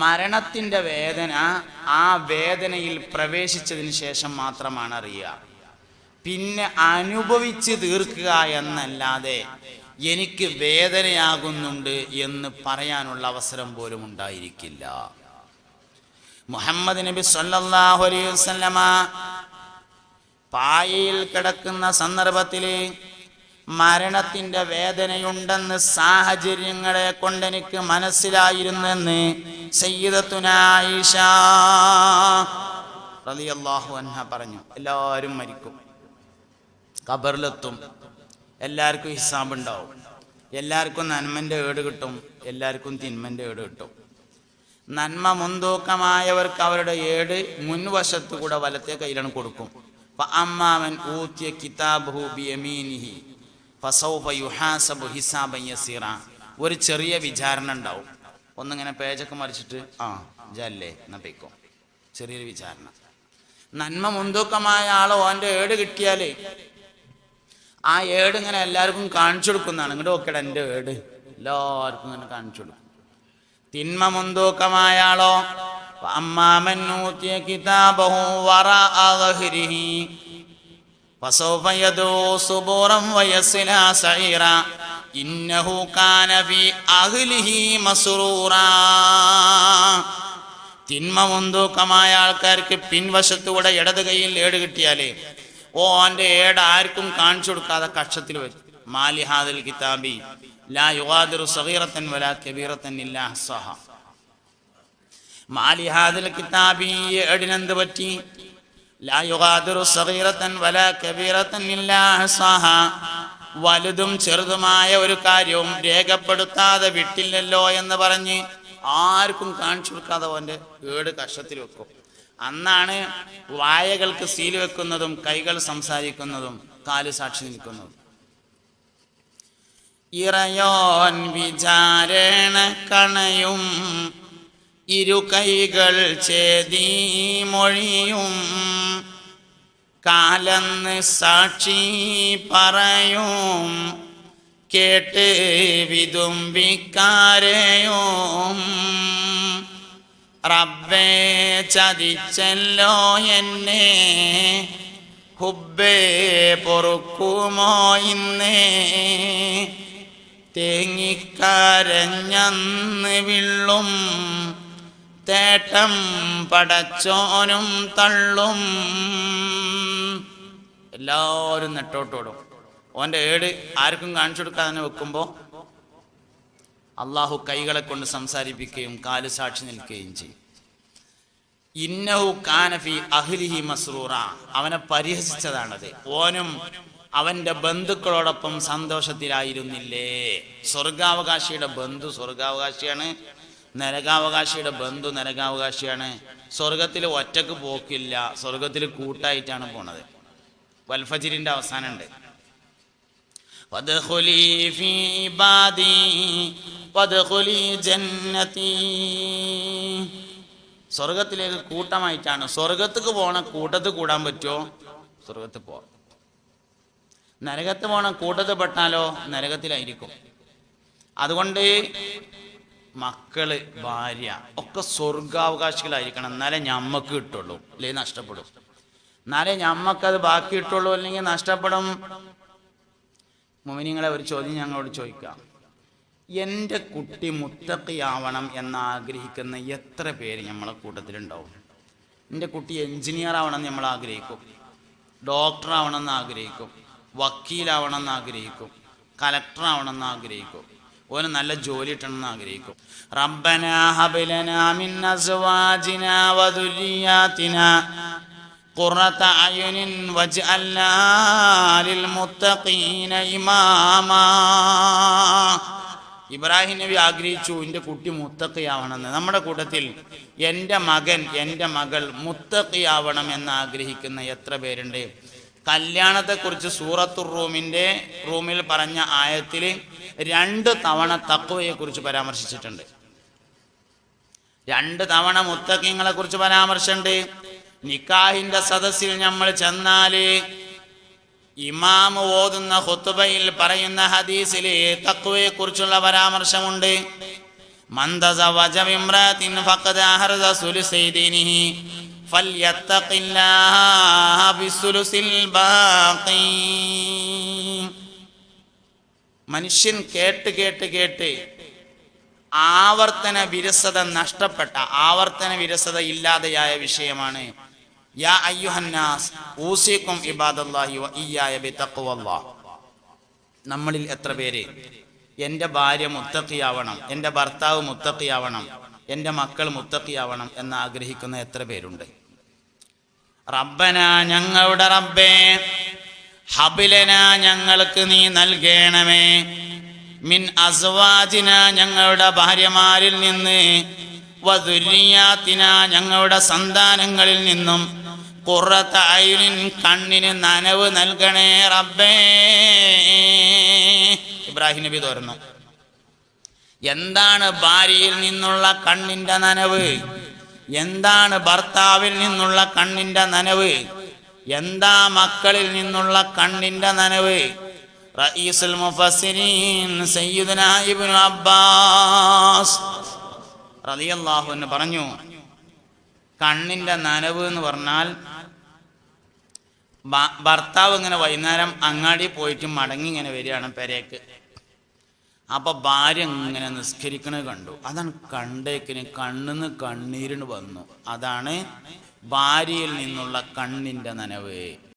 മരണത്തിന്റെ വേദന ആ വേദനയിൽ പ്രവേശിച്ചതിന് ശേഷം മാത്രമാണ് അറിയുക. പിന്നെ അനുഭവിച്ച് തീർക്കുക എന്നല്ലാതെ എനിക്ക് വേദനയാകുന്നുണ്ട് എന്ന് പറയാനുള്ള അവസരം പോലും ഉണ്ടായിരിക്കില്ല. മുഹമ്മദ് നബി സല്ലല്ലാഹു അലൈഹി വസല്ലമ പായയിൽ കിടക്കുന്ന സന്ദർഭത്തിൽ മരണത്തിന്റെ വേദനയുണ്ടെന്ന് സാഹചര്യങ്ങളെ കൊണ്ടെനിക്ക് മനസ്സിലായിരുന്നെന്ന് സയ്യിദത്തുനായിഷാഹു അന്ന പറഞ്ഞു. എല്ലാവരും മരിക്കും. ഖബറിലെത്തും. എല്ലാവർക്കും ഹിസാബുണ്ടാവും. എല്ലാവർക്കും നന്മന്റെ ഏട് കിട്ടും. എല്ലാവർക്കും തിന്മന്റെ ഏട് കിട്ടും. നന്മ മുൻതൂക്കമായവർക്ക് അവരുടെ ഏട് മുൻവശത്തു കൂടെ വലത്തെ കയ്യിലാണ് കൊടുക്കും. അമ്മാവൻ ഊത്തിയ കിതാബ് ബിയമീനിഹി. ഫസൗഫ ഹിസാബൻ യസീറ. ഒരു ചെറിയ വിചാരണ ഉണ്ടാവും. ഒന്നിങ്ങനെ പേജൊക്കെ മറിച്ചിട്ട് ആ ജല്ലേ എന്നാ പൊയ്ക്കോ. ചെറിയൊരു വിചാരണ. നന്മ മുൻതൂക്കമായ ആളോ ഓന്റെ ഏട് കിട്ടിയാലേ ആ ഏട് ഇങ്ങനെ എല്ലാവർക്കും കാണിച്ചു കൊടുക്കുന്നതാണ്. ഇങ്ങോട്ട് നോക്കട എന്റെ ഏട്. എല്ലാവർക്കും ഇങ്ങനെ കാണിച്ചു കൊടുക്കും. തിന്മ മുൻതൂക്കമായ ആളോ അമ്മാമൻ കിതാബഹു വറ ളഹ്രിഹി فسوف يدعو صبورا ويصلى سعيرا إنه كان في أهله مسرورا തിന്മ മുൻതൂക്കമായ ആൾക്കാർക്ക് പിൻവശത്തൂടെ ഇടത് കൈയിൽ ഏട് കിട്ടിയാലേ ഓ അവന്റെ ഏട് ആർക്കും കാണിച്ചു കൊടുക്കാതെ കക്ഷത്തിൽ വെച്ചു മാലിഹാദിൽ കിതാബി ലാ യുഗാദിറു സഗീറത്തൻ വലാ കബീറത്തൻ ഇല്ലാ അഹ്സാഹ മാലിഹാദിൽ കിതാബി ഈ ഏടിനെന്ത് പറ്റി ലാ യുഗാദിറു സഗീറത്തൻ വലാ കബീറത്തൻ ഇല്ലാ അഹ്സാഹ വലുതും ചെറുതുമായ ഒരു കാര്യവും രേഖപ്പെടുത്താതെ വിട്ടില്ലല്ലോ എന്ന് പറഞ്ഞ് ആർക്കും കാണിച്ചു കൊടുക്കാതെ അവന്റെ ഏട് കഷത്തിൽ വെക്കും. അന്നാണ് വായകൾക്ക് സീൽ വെക്കുന്നതും കൈകൾ സംസാരിക്കുന്നതും കാൽ സാക്ഷി നിൽക്കുന്നതും. ഇറയോൻ വിചാരേണ കണയും ഇരു കൈകൾ ചേതി മൊഴിയും കാലന്ന് സാക്ഷി പറയും കേട്ട് വിതുമ്പിക്കാരെയും. റബ്ബേ ചതിച്ചല്ലോ എന്നെ ഹുബേ പൊറുക്കുമോ ഇന്നേ. തേങ്ങിക്കരഞ്ഞന്ന് വിള്ളും തേട്ടം പടച്ചോനും തള്ളും. എല്ലാവരും നെട്ടോട്ടോടും ഓന്റെ ഏട് ആർക്കും കാണിച്ചു കൊടുക്കാതെ വെക്കുമ്പോൾ അള്ളാഹു കൈകളെ കൊണ്ട് സംസാരിപ്പിക്കുകയും കാൽ സാക്ഷി നിൽക്കുകയും ചെയ്യും. ഇന്നഹു അഹ്ലിഹി മസ്റൂറ. അവനെ പരിഹസിച്ചതാണത്. ഓനും അവന്റെ ബന്ധുക്കളോടൊപ്പം സന്തോഷത്തിലായിരുന്നില്ലേ? സ്വർഗാവകാശിയുടെ ബന്ധു സ്വർഗാവകാശിയാണ്. നരകാവകാശിയുടെ ബന്ധു നരകാവകാശിയാണ്. സ്വർഗത്തിൽ ഒറ്റയ്ക്ക് പോക്കില്ല. സ്വർഗത്തിൽ കൂട്ടായിട്ടാണ് പോണത്. വൽഫജിരിന്റെ അവസാനമുണ്ട്. സ്വർഗത്തിലേക്ക് കൂട്ടമായിട്ടാണ്. സ്വർഗത്തേക്ക് പോണ കൂട്ടത്തിൽ കൂടാൻ പറ്റുമോ സ്വർഗത്തിൽ പോവാം. നരകത്ത് പോണ കൂട്ടത്തിൽ പെട്ടാലോ? നരകത്തിലായിരിക്കും. അതുകൊണ്ട് മക്കൾ ഭാര്യ ഒക്കെ സ്വർഗാവകാശികളായിരിക്കണം. എന്നാലേ ഞമ്മക്ക് കിട്ടുള്ളൂ. അല്ലേ നഷ്ടപ്പെടും. എന്നാലേ ഞമ്മക്കത് ബാക്കി കിട്ടുള്ളൂ അല്ലെങ്കിൽ നഷ്ടപ്പെടും. മോമിനിങ്ങളെ ഒരു ചോദ്യം ഞങ്ങളോട് ചോദിക്കാം. എന്റെ കുട്ടി മുത്തക്കിയാവണം എന്ന് ആഗ്രഹിക്കുന്ന എത്ര പേര് നമ്മളെ കൂട്ടത്തിലുണ്ടാവും? എന്റെ കുട്ടി എഞ്ചിനീയർ ആവണം എന്ന് നമ്മൾ ആഗ്രഹിക്കും ഡോക്ടർ ആവണം എന്ന് ആഗ്രഹിക്കും. വക്കീലാവണം എന്ന് ആഗ്രഹിക്കും. കലക്ടർ ആവണം എന്ന് ആഗ്രഹിക്കും. ഓന് നല്ല ജോലി കിട്ടണം എന്ന് ആഗ്രഹിക്കും റബ്ബന ഇബ്രാഹിം നബി ആഗ്രഹിച്ചു എന്റെ കുട്ടി മുത്തക്കിയാവണമെന്ന് നമ്മുടെ കൂട്ടത്തിൽ എന്റെ മകൻ എന്റെ മകൾ മുത്തക്കിയാവണം എന്ന് ആഗ്രഹിക്കുന്ന എത്ര പേരുണ്ട്? കല്യാണത്തെക്കുറിച്ച് സൂറത്തുർ റൂമിന്റെ റൂമിൽ പറഞ്ഞ ആയത്തിൽ രണ്ട് തവണ തക്കുവയെക്കുറിച്ച് പരാമർശിച്ചിട്ടുണ്ട്. രണ്ട് തവണ മുത്തക്കിങ്ങളെ കുറിച്ച് പരാമർശമുണ്ട് നിക്കാഹിന്റെ സദസ്സിൽ നമ്മൾ ചെന്നാൽ ഇമാമ് ഓതുന്ന ഹുത്തുബയിൽ പറയുന്ന ഹദീസിൽ തക്കുവയെ കുറിച്ചുള്ള പരാമർശമുണ്ട് ഫല്യത്തഖില്ലാഹ ബിസ്സുലുസിൽ ബാഖി. മനുഷ്യൻ കേട്ട് കേട്ട് കേട്ട് ആവർത്തന വിരസത നഷ്ടപ്പെട്ട ആവർത്തന വിരസത ഇല്ലാതെയായ വിഷയമാണ്. യാ അയ്യുഹന്നാസ് ഇബാദല്ലാഹി വ നമ്മളിൽ എത്ര പേര്? എന്റെ ഭാര്യ മുത്തക്കിയാവണം എന്റെ ഭർത്താവ് മുത്തക്കിയാവണം എന്റെ മക്കൾ മുത്തക്കിയാവണം എന്ന് ആഗ്രഹിക്കുന്ന എത്ര പേരുണ്ട്? റബ്ബന ഞങ്ങളുടെ റബ്ബേ. ഹബിലന ഞങ്ങൾക്ക് നീ നൽകണമേ. മിൻ അസ്വാജിന ഞങ്ങളുടെ ഭാര്യമാരിൽ നിന്ന് വധുര്യാത്തിന ഞങ്ങളുടെ സന്താനങ്ങളിൽ നിന്നും കുറത്ത അയിലിൻ കണ്ണിന് നനവ് നൽകണേ റബ്ബേ. ഇബ്രാഹിം നബി തോരുന്നു. എന്താണ് ഭാര്യയിൽ നിന്നുള്ള കണ്ണിന്റെ നനവ്? എന്താണ് ഭർത്താവിൽ നിന്നുള്ള കണ്ണിന്റെ നനവ്? എന്താ മക്കളിൽ നിന്നുള്ള കണ്ണിന്റെ നനവ്? ഇബ്നു അബ്ബാസ് റളിയല്ലാഹു അൻഹു പറഞ്ഞു കണ്ണിന്റെ നനവ് എന്ന് പറഞ്ഞാൽ ഭർത്താവ് ഇങ്ങനെ വൈകുന്നേരം അങ്ങാടി പോയിട്ട് മടങ്ങി ഇങ്ങനെ വരികയാണ് പെരേക്ക്. അപ്പൊ ഭാര്യ ഇങ്ങനെ നിസ്കരിക്കണത് കണ്ടു. അതാണ് കണ്ടേക്കിന് കണ്ണിന്ന് കണ്ണീരിന് വന്നു. അതാണ് ഭാര്യയിൽ നിന്നുള്ള കണ്ണിന്റെ നനവ്.